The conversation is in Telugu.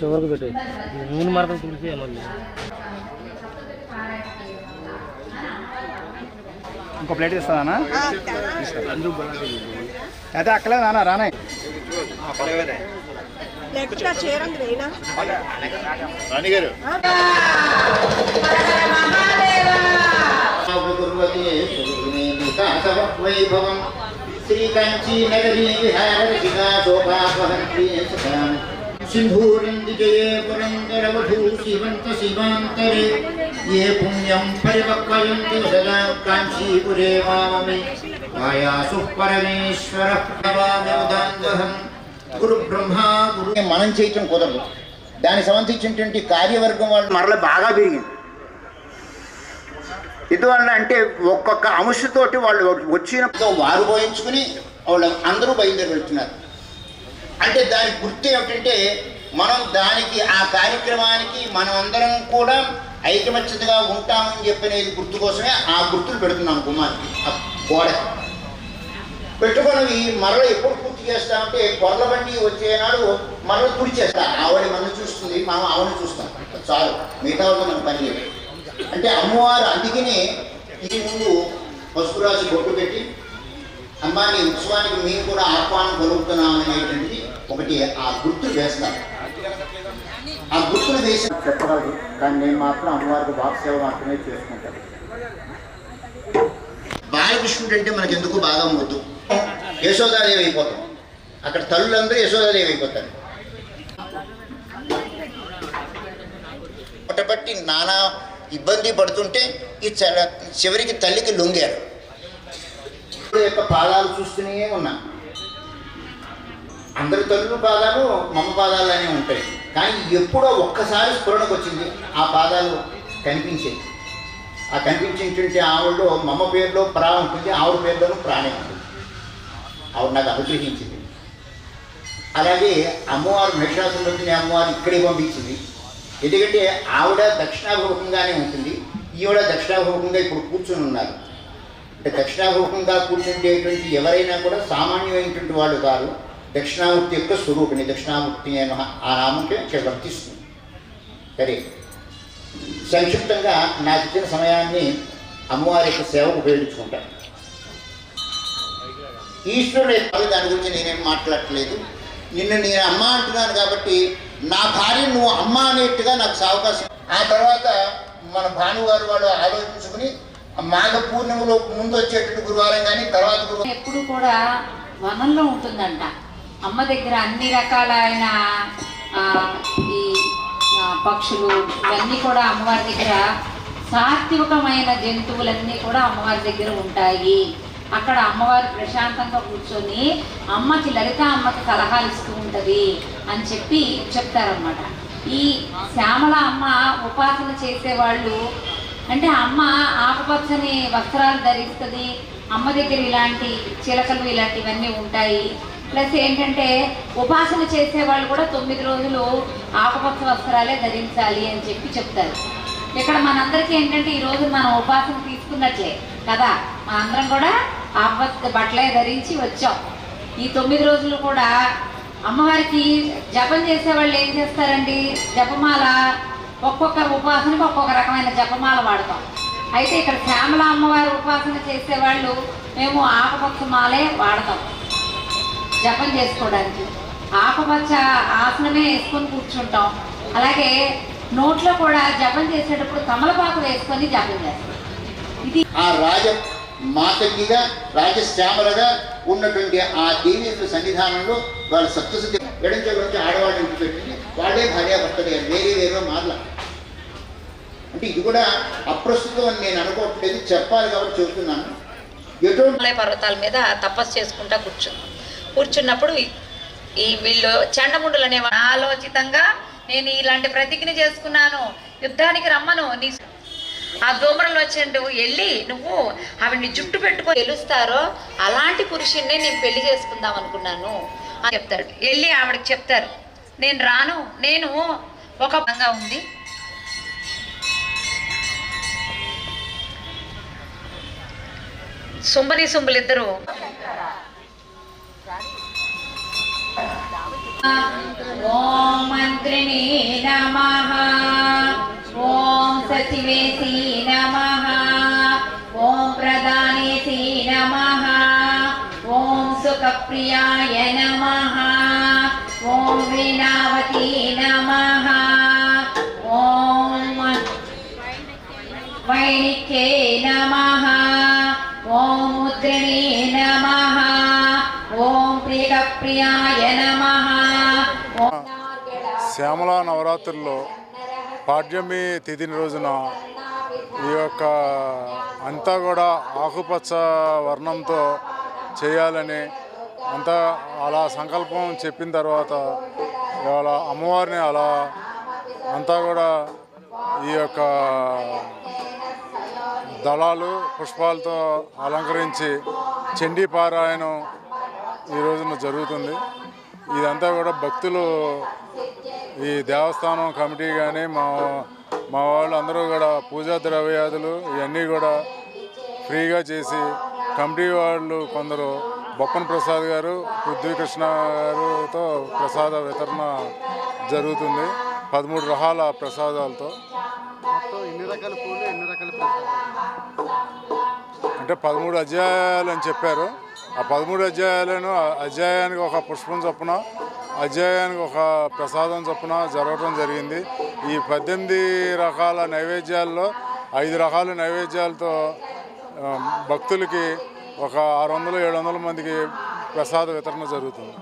ಚವರ್ಗ పెట్టే ಮೂರು ಮಾರ್ಗ ತುಳಸಿ ಅಮಲ್ಲಿ ఇంకో ప్లేట్ ఇస్తుందన్నా అయితే అక్కలే నాన్న రానాయ్ నెక్స్ట్ చీరంగి వేయనా? రాణి గారు వైభవం శ్రీకంచీ నగరీ విహారసిగా శోభాపహంతి గురు మనం చేయటం కుదరదు దానికి సంబంధించినటువంటి కార్యవర్గం వాళ్ళు మరల బాగా పెరిగింది ఎందువలన అంటే ఒక్కొక్క అంశతోటి వాళ్ళు వచ్చిన వారు పోయించుకుని వాళ్ళు అందరూ బయలుదేరి వెళ్తున్నారు. అంటే దాని గుర్తు ఏమిటంటే మనం దానికి ఆ కార్యక్రమానికి మనం అందరం కూడా ఐకమత్యతగా ఉంటామని చెప్పినది గుర్తు కోసమే ఆ గుర్తులు పెడుతున్నాం కుమార్కి ఆ గోడకి పెట్టుకున్నవి మరల ఎప్పుడు పూర్తి చేస్తామంటే కొర్ల బండి వచ్చేనాడు మరల పూర్తి చేస్తా ఆవిడ మనం చూస్తుంది మనం ఆవిడ చూస్తాం. చాలు మిగతా వాళ్ళతో మనకు పని లేదు. అంటే అమ్మవారు అందుకనే ఇది ముందు పసుపు రాసి బొట్టు పెట్టి అమ్మా ఉత్సవానికి మేము కూడా ఆహ్వానం కలుగుతున్నాం అనేటువంటిది ఒకటి ఆ గుర్తు వేస్తారు ఆ గుర్తులు వేసి చెప్పగలరు కానీ నేను మాత్రం అమ్మవారికి భాగసేవ మాత్రమే చేసుకుంటాను బాలకృష్ణుడు అంటే మనకి ఎందుకు బాగా ముద్దు యశోదాదేవి అయిపోతాం. అక్కడ తల్లులందరూ యశోదాదేవి అయిపోతారు. పట్టబట్టి నానా ఇబ్బంది పడుతుంటే ఈ చ- చివరికి తల్లికి లొంగారు. యొక్క పాదాలు చూస్తూనే ఉన్నా. అందరి తల్లుల పాదాలు మమ్మ పాదాలనే ఉంటాయి. కానీ ఎప్పుడో ఒక్కసారి స్ఫురణకు వచ్చింది. ఆ పాదాలు కనిపించేది ఆ కనిపించేటువంటి ఆవిడలో మమ్మ పేరులో ప్రా ఉంటుంది. ఆవిడ పేరులోనూ ప్రాణే ఉంటుంది. ఆవిడ నాకు అనుగ్రహించింది. అలాగే అమ్మవారు మహిషాసురుడిని అమ్మవారు ఇక్కడే పంపించింది. ఎందుకంటే ఆవిడ దక్షిణాభిముఖంగానే ఉంటుంది. ఈవిడ దక్షిణాభిముఖంగా ఇప్పుడు కూర్చుని ఉన్నారు. అంటే దక్షిణాభిముఖంగా కూర్చుండేటువంటి ఎవరైనా కూడా సామాన్యమైనటువంటి వాళ్ళు కాదు దక్షిణామూర్తి యొక్క స్వరూపిణి దక్షిణామూర్తి నేను ఆ నామంకే ఇక్కడ వర్తిస్తుంది సరే సంక్షిప్తంగా నాకు ఇచ్చిన సమయాన్ని అమ్మవారి యొక్క సేవకు ఉపయోగించుకుంటాను ఈశ్వరుడు యొక్క దాని గురించి నేనేం మాట్లాడట్లేదు నిన్ను నేను అమ్మ అంటున్నాను కాబట్టి నా భార్య నువ్వు అమ్మ అనేట్టుగా నాకు అవకాశం ఆ తర్వాత మన భానువారు వాళ్ళు ఆలోచించుకుని మాఘ పూర్ణిమలో ముందు వచ్చేటువంటి గురువారం కానీ తర్వాత గురువారం ఎప్పుడు కూడా వనంలో ఉంటుందంట అమ్మ దగ్గర అన్ని రకాలైన ఈ పక్షులు ఇవన్నీ కూడా అమ్మవారి దగ్గర సాత్వికమైన జంతువులన్నీ కూడా అమ్మవారి దగ్గర ఉంటాయి. అక్కడ అమ్మవారు ప్రశాంతంగా కూర్చొని అమ్మకి లలిత అమ్మకి సలహాలు ఇస్తూ ఉంటుంది అని చెప్పి చెప్తారనమాట ఈ శ్యామల అమ్మ ఉపాసన చేసేవాళ్ళు అంటే అమ్మ ఆకుపచ్చని వస్త్రాలు ధరిస్తుంది అమ్మ దగ్గర ఇలాంటి చిలకలు ఇలాంటివన్నీ ఉంటాయి. ప్లస్ ఏంటంటే ఉపాసన చేసే వాళ్ళు కూడా తొమ్మిది రోజులు ఆకుపచ్చ వస్త్రాలే ధరించాలి అని చెప్పి చెప్తారు. ఇక్కడ మనందరికీ ఏంటంటే ఈ రోజు మనం ఉపాసన తీసుకున్నట్లే కదా? మనందరం కూడా ఆకుపచ్చ బట్టలే ధరించి వచ్చాం. ఈ తొమ్మిది రోజులు కూడా అమ్మవారికి జపం చేసే వాళ్ళు ఏం చేస్తారండి? జపమాల ఒక్కొక్క ఉపాసనకు ఒక్కొక్క రకమైన జపమాల వాడతాం. అయితే ఇక్కడ శ్యామల అమ్మవారి ఉపాసన చేసేవాళ్ళు మేము ఆకుపచ్చ మాలే వాడతాం. జపం చేసుకోవడానికి. ఆకుపచ్చ ఆసనమే వేసుకొని కూర్చుంటాం. అలాగే నోట్లో కూడా జపం చేసేటప్పుడు తమలపాకు వేసుకొని జపం చేస్తాం. ఇది ఆ రాజ మాతంగిగా రాజశ్యామలగా ఉన్నటువంటి ఆ దేవి యొక్క సన్నిధానంలో వాళ్ళ సప్తశుద్ధి ఎడం నుంచి ఆడవాళ్ళు ఇంటి పెట్టింది వాళ్ళే భార్యాభర్తలు వేరే వేరే మారల అంటే ఇది కూడా అప్రస్తుతం అని నేను అనుకోవట్లేదు చెప్పాలి కాబట్టి చెబుతున్నాను. ఎటువంటి పర్వతాల మీద తపస్సు చేసుకుంటా కూర్చున్నాం. కూర్చున్నప్పుడు ఈ- వీళ్ళు చండముండులు అనే ఆలోచితంగా నేను ఇలాంటి ప్రతిజ్ఞ చేసుకున్నాను. యుద్ధానికి రమ్మను. నీ ఆ దూమరలు వచ్చిండు వెళ్ళి నువ్వు ఆవిడ్ని జుట్టు పెట్టుకో తెలుస్తారో అలాంటి పురుషుణ్ణి నేను పెళ్ళి చేసుకుందాం అనుకున్నాను అని చెప్తాడు వెళ్ళి ఆవిడకి చెప్తారు. నేను రాను. నేను ఒక భంగా ఉంది. సుంబని సుంబులిద్దరూ ॐ मन्त्रिणे नमः। ॐ सचिवेथि नमः। ॐ प्रदाने नमः। ॐ सुखप्रियाय नमः। ॐ वीणावती नमः। ॐ वैणिक्ये नमः। ॐ मुद्रिणे नमः। శ్యామల నవరాత్రుల్లో పాడ్యమి తిథి రోజున ఈ యొక్క అంతా కూడా ఆకుపచ్చ వర్ణంతో చేయాలని అంతా అలా సంకల్పం చెప్పిన తర్వాత ఇవాళ అమ్మవారిని అలా అంతా కూడా ఈ యొక్క దళాలు పుష్పాలతో అలంకరించి చండీ పారాయణం ఈ రోజున జరుగుతుంది. ఇదంతా కూడా భక్తులు ఈ దేవస్థానం కమిటీ కానీ మా మా వాళ్ళు అందరూ కూడా పూజా ద్రవ్యాదులు ఇవన్నీ కూడా ఫ్రీగా చేసి కమిటీ వాళ్ళు కొందరు బొప్పన ప్రసాద్ గారు పృథ్వీకృష్ణ గారుతో ప్రసాద వితరణ జరుగుతుంది. పదమూడు రకాల ప్రసాదాలతో అంటే పదమూడు అధ్యాయాలు అని చెప్పారు. ఆ పదమూడు అధ్యాయాలను అధ్యాయానికి ఒక పుష్పం చొప్పున అధ్యాయానికి ఒక ప్రసాదం చొప్పున జరగటం జరిగింది. ఈ పద్దెనిమిది రకాల నైవేద్యాల్లో ఐదు రకాల నైవేద్యాలతో భక్తులకి ఒక ఆరు వందలు ఏడు వందల మందికి ప్రసాద వితరణ జరుగుతుంది.